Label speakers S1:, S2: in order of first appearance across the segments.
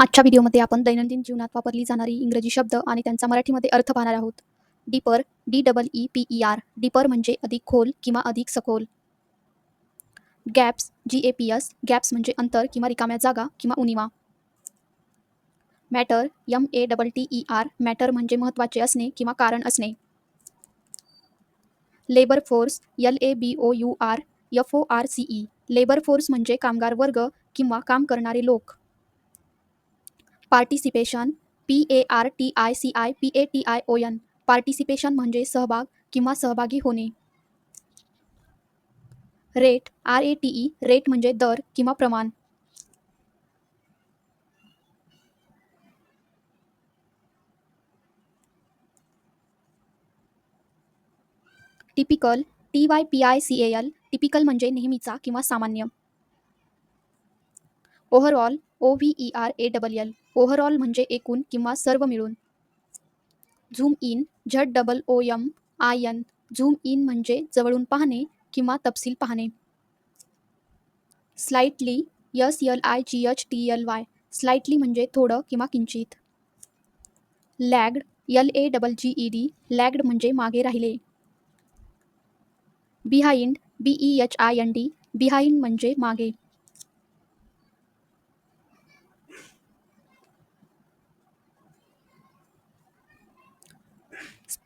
S1: आजच्या व्हिडिओमध्ये आपण दैनंदिन जीवनात वापरली जाणारी इंग्रजी शब्द आणि त्यांचा मराठीमध्ये अर्थ पाहणार आहोत. Deeper D double E P E R deeper म्हणजे अधिक खोल किंवा अधिक सखोल. Gaps G A P S gaps म्हणजे अंतर किंवा रिकाम्या जागा किंवा उनिवा matter M A double T E R matter म्हणजे महत्त्वाचे असणे किंवा कारण असणे. Labour force L A B O U R F O R C E. Labour force म्हणजे कामगार वर्ग किंवा काम करणारे लोक. Participation P A R T I C I P A T I O N participation म्हणजे सहभाग किंवा सहभागी होणे. Rate R A T E rate म्हणजे दर किंवा प्रमाण. Typical T Y P I C A L typical म्हणजे नेहमीचा किंवा सामान्य. Overall O V E R A double L overall म्हणजे एकूण किंवा सर्व मिळून. Zoom in Z double O M I N. Zoom in म्हणजे जवळून पाहणे किंवा तपशील पाहणे. Slightly S L I G H T L Y. Slightly म्हणजे थोडं किंवा किंचित. Lagged L A double G E D. Lagged म्हणजे मागे राहिले. Behind B E H I N D. Behind म्हणजे मागे.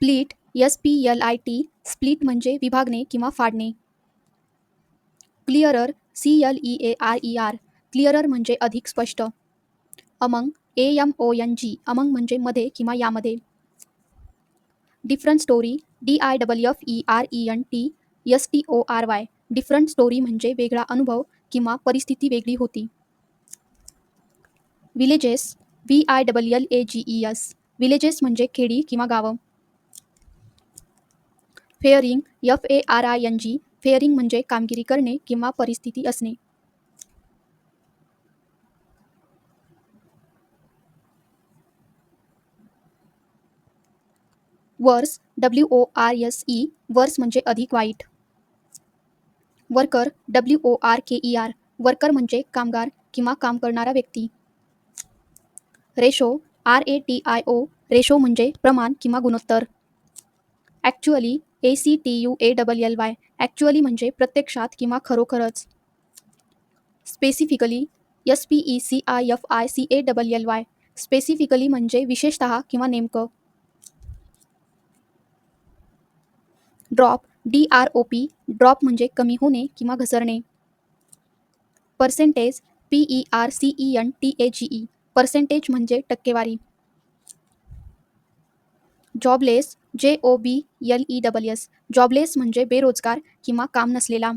S1: Split S P L I T split म्हणजे विभागणे किंवा फाडणे. Clearer C L E A R E R clearer म्हणजे अधिक स्पष्ट. Among A M O N G among म्हणजे मध्ये किंवा यामध्ये. Different story D I double F E R E N T S T O R Y different story म्हणजे वेगळा अनुभव किंवा परिस्थिती वेगळी होती. Villages V I double L A G E S villages म्हणजे खेडी किंवा गावं. Faring, F A R I N G, faring म्हणजे कामगिरी करणे किंवा परिस्थिती असणे. Worse, W O R S E, worse म्हणजे अधिक वाईट. Worker, W O R K E R, worker म्हणजे कामगार किंवा काम करणारा व्यक्ती. Ratio, R A T I O, ratio म्हणजे प्रमाण किंवा गुणोत्तर. Actually A C T U A double L Y actually म्हणजे प्रत्यक्षात किंवा खरोखरच. Specifically S P E C I F I C A double L Y specifically म्हणजे विशेषतः किंवा नेमकं. Drop D R O P drop म्हणजे कमी होणे किंवा घसरणे. Percentage P E R C E N T A G E percentage म्हणजे टक्केवारी. Jobless J O B L E double S. Jobless म्हणजे बेरोजगार किंवा काम नसलेला.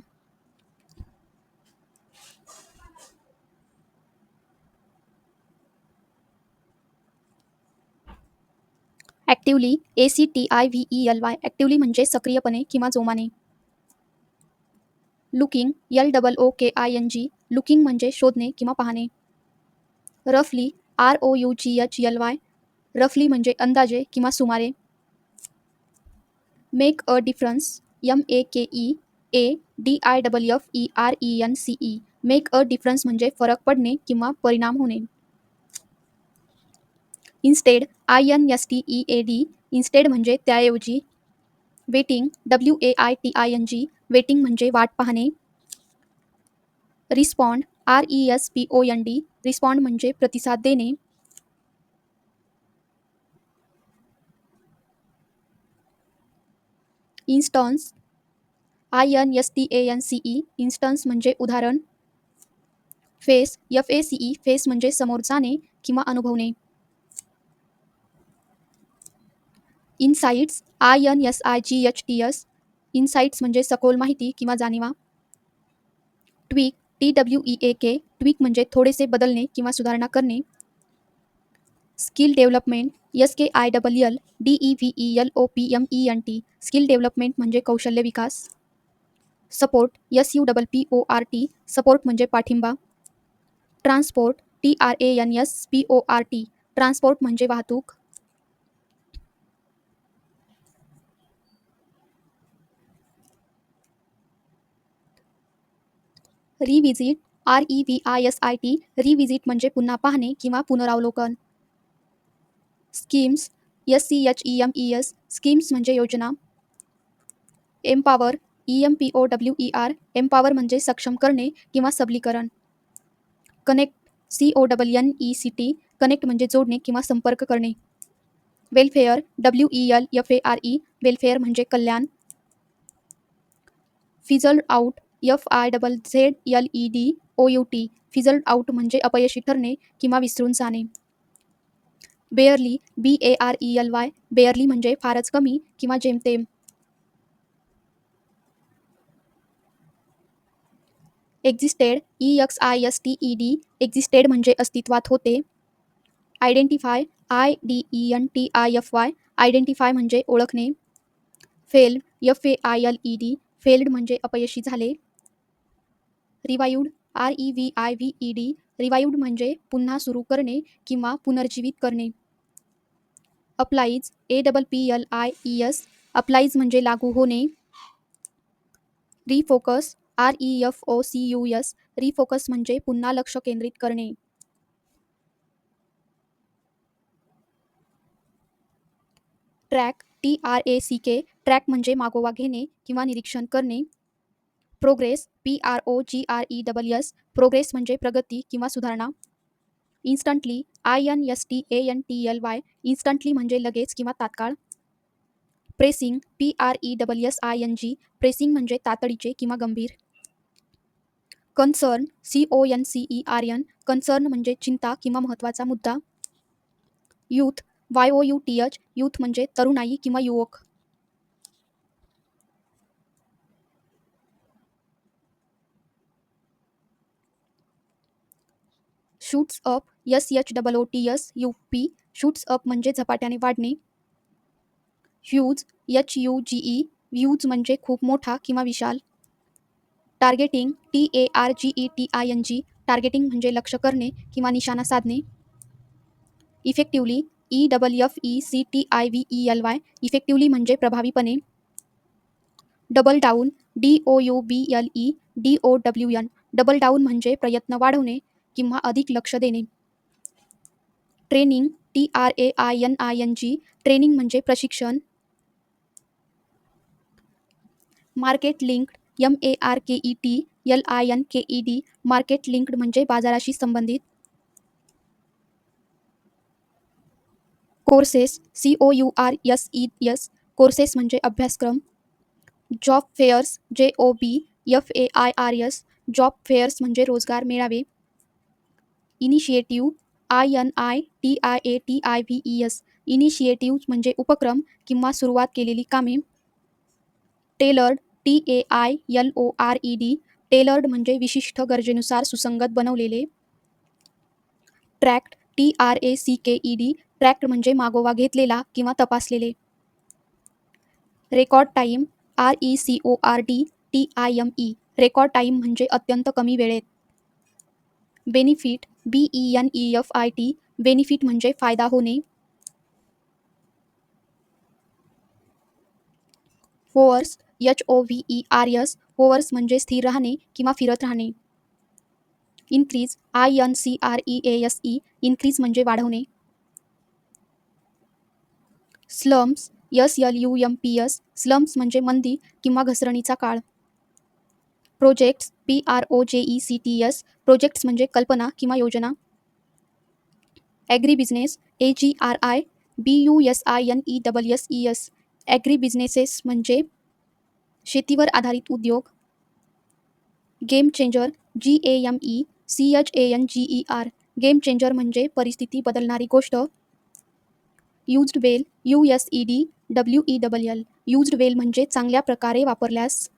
S1: Actively A C T I V E L Y. Actively म्हणजे सक्रियपणे किंवा जोमाने. Looking L double O K I N G. Looking म्हणजे शोधणे किंवा पाहणे. रफली R O U G H L Y. रफली म्हणजे अंदाजे किंवा सुमारे. Make a difference M A K E A D I double F E R E N C E make a difference म्हणजे फरक पडणे किंवा परिणाम होणे. Instead I N S T E A D instead म्हणजे त्याऐवजी waiting W A I T I N G waiting म्हणजे वाट पाहणे. Respond R E S P O N D respond म्हणजे प्रतिसाद देणे. Instance I N S T A N C E instance म्हणजे उदाहरण. Face F A C E face म्हणजे समोर जाणे किंवा अनुभवणे. Insights I N S I G H T S insights म्हणजे सखोल माहिती किंवा जाणीवा. Tweak T W E A K tweak म्हणजे थोडेसे बदलणे किंवा सुधारणा करणे. Skill development S K I double L D E V E L O P M E N T skill development म्हणजे कौशल्य विकास. Support S U double P O R T support म्हणजे पाठिंबा. Transport T R A N S P O R T transport म्हणजे वाहतूक. Revisit R E V I S I T revisit म्हणजे पुन्हा पाहणे किंवा पुनरावलोकन. Schemes S C H E M E S schemes म्हणजे योजना. Empower E M P O W E R empower म्हणजे सक्षम करणे किंवा सबलीकरण. Connect C O double N E C T connect म्हणजे जोडणे किंवा संपर्क करणे. Welfare W E L F A R E welfare म्हणजे Kalyan. Fizzled out F I double Z L E D O U T fizzled out म्हणजे अपयशी ठरणे किंवा विसरून जाणे. Barely B A R E L Y barely म्हणजे फारच कमी किंवा जेमतेम. Existed E X I S T E D existed म्हणजे अस्तित्वात होते. Identify I D E N T I F Y identify म्हणजे ओळखणे. Fail F A I L E D failed म्हणजे अपयशी झाले. Revived R E V I V E D revived म्हणजे पुन्हा सुरू करणे किंवा पुनर्जीवित करणे. Applies A double P L I E S applies म्हणजे लागू होणे. Refocus R E F O C U S refocus म्हणजे पुन्हा लक्ष केंद्रित करणे. Track T R A C K track म्हणजे मागोवा घेणे किंवा निरीक्षण करणे. Progress P R O G R E double S progress म्हणजे प्रगती किंवा सुधारणा. Instantly I N S T A N T L Y instantly म्हणजे लगेच किंवा तात्काळ. Pressing P R E double S I N G pressing म्हणजे तातडीचे किंवा गंभीर. Concern C O N C E R N concern म्हणजे चिंता किंवा महत्त्वाचा मुद्दा. Youth Y O U T H youth म्हणजे तरुणाई किंवा युवक. Shoots up S H double O T S U P shoots up म्हणजे झपाट्याने वाढणे. Huge H U G E huge म्हणजे खूप मोठा किंवा विशाल. Targeting T A R G E T I N G targeting म्हणजे लक्ष करणे किंवा निशाणा साधणे. Effectively E double F E C T I V E L Y effectively म्हणजे प्रभावीपणे. Double down D O U B L E D O W N double down म्हणजे प्रयत्न वाढवणे. किंवा अधिक लक्ष देणे. Training T R A I N I N G training म्हणजे प्रशिक्षण. Market linked M A R K E T L I N K E D market linked म्हणजे बाजाराशी संबंधित. Courses C O U R S E S courses म्हणजे अभ्यासक्रम. Job fairs J O B F A I R S job fairs म्हणजे रोजगार मेळावे. Initiative I N I T I A T I V E S initiative म्हणजे उपक्रम किंवा सुरुवात केलेली कामे. Tailored T A I L O R E D tailored म्हणजे विशिष्ट गरजेनुसार सुसंगत बनवलेले. Tracked T R A C K E D tracked म्हणजे मागोवा घेतलेला किंवा तपासलेले. Record time R E C O R D T I M E record time म्हणजे अत्यंत कमी वेळेत. Benefit B E N E F I T benefit म्हणजे फायदा होणे. Hovers H O V E R S hovers म्हणजे स्थिर राहणे किंवा फिरत राहणे. Increase I N C R E A S E increase म्हणजे वाढवणे. Slums S L U M P S slums म्हणजे मंदी किंवा घसरणीचा काळ. Projects P R O J E C T S projects म्हणजे कल्पना किंवा योजना. Agri business A G R I B U S I N E double S E S agri businesses म्हणजे शेतीवर आधारित उद्योग. Game changer G A M E C H A N G E R game changer म्हणजे परिस्थिती बदलणारी गोष्ट. Used well U S E D W E double L used well म्हणजे चांगल्या प्रकारे वापरल्यास.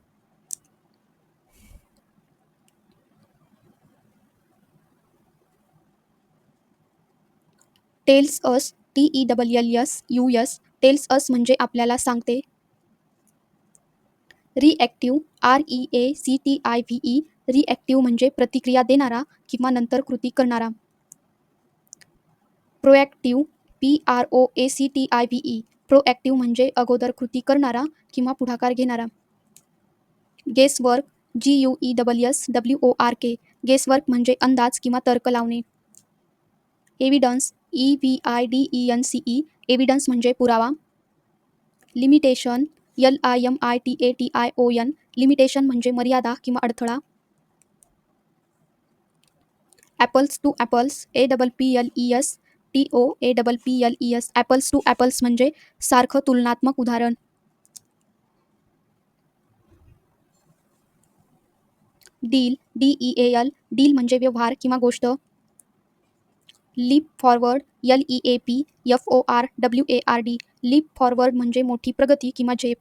S1: Tells us T E double L S U S tells us म्हणजे आपल्याला सांगते. Reactive R E A C T I V E reactive म्हणजे प्रतिक्रिया देणारा किंवा नंतर कृती करणारा. Proactive P R O A C T I V E proactive म्हणजे अगोदर कृती करणारा किंवा पुढाकार घेणारा. Guesswork G U E double S W O R K guesswork म्हणजे अंदाज किंवा तर्क लावणे. Evidence E V I D E N C E evidence म्हणजे पुरावा. Limitation L I M I T A T I O N limitation म्हणजे मर्यादा किंवा अडथळा. Apples to apples A double P L E S T O A double P L E S apples to apples म्हणजे सारखं तुलनात्मक उदाहरण. Deal D E A L deal म्हणजे व्यवहार किंवा गोष्ट. Leap forward, L E A P, F O R W A R D, leap forward म्हणजे मोठी प्रगती किंवा झेप.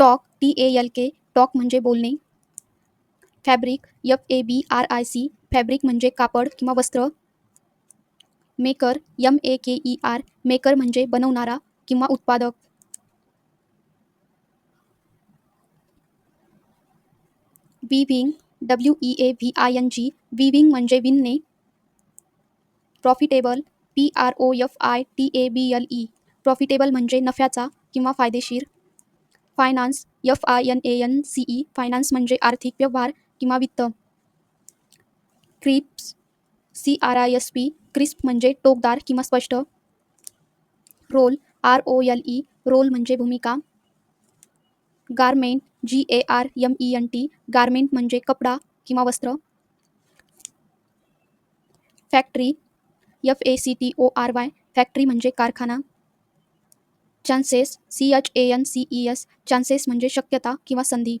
S1: Talk, T A L K, talk म्हणजे बोलणे. Fabric, F A B R I C, fabric म्हणजे कापड किंवा वस्त्र. Maker M A K E R, maker म्हणजे बनवणारा किंवा उत्पादक. Weaving, W E A V I N G, weaving म्हणजे विणणे. Profitable P R O F I T A B L E profitable म्हणजे नफ्याचा किंवा फायदेशीर. Finance F I N A N C E finance म्हणजे आर्थिक व्यवहार किंवा वित्त. Crisp C R I S P crisp म्हणजे टोकदार किंवा स्पष्ट. Role R O L E role म्हणजे भूमिका. Garment G A R M E N T garment म्हणजे कपडा किंवा वस्त्र. Factory F A C T O R Y factory म्हणजे कारखाना. Chances C H A N C E S chances म्हणजे शक्यता किंवा संधी.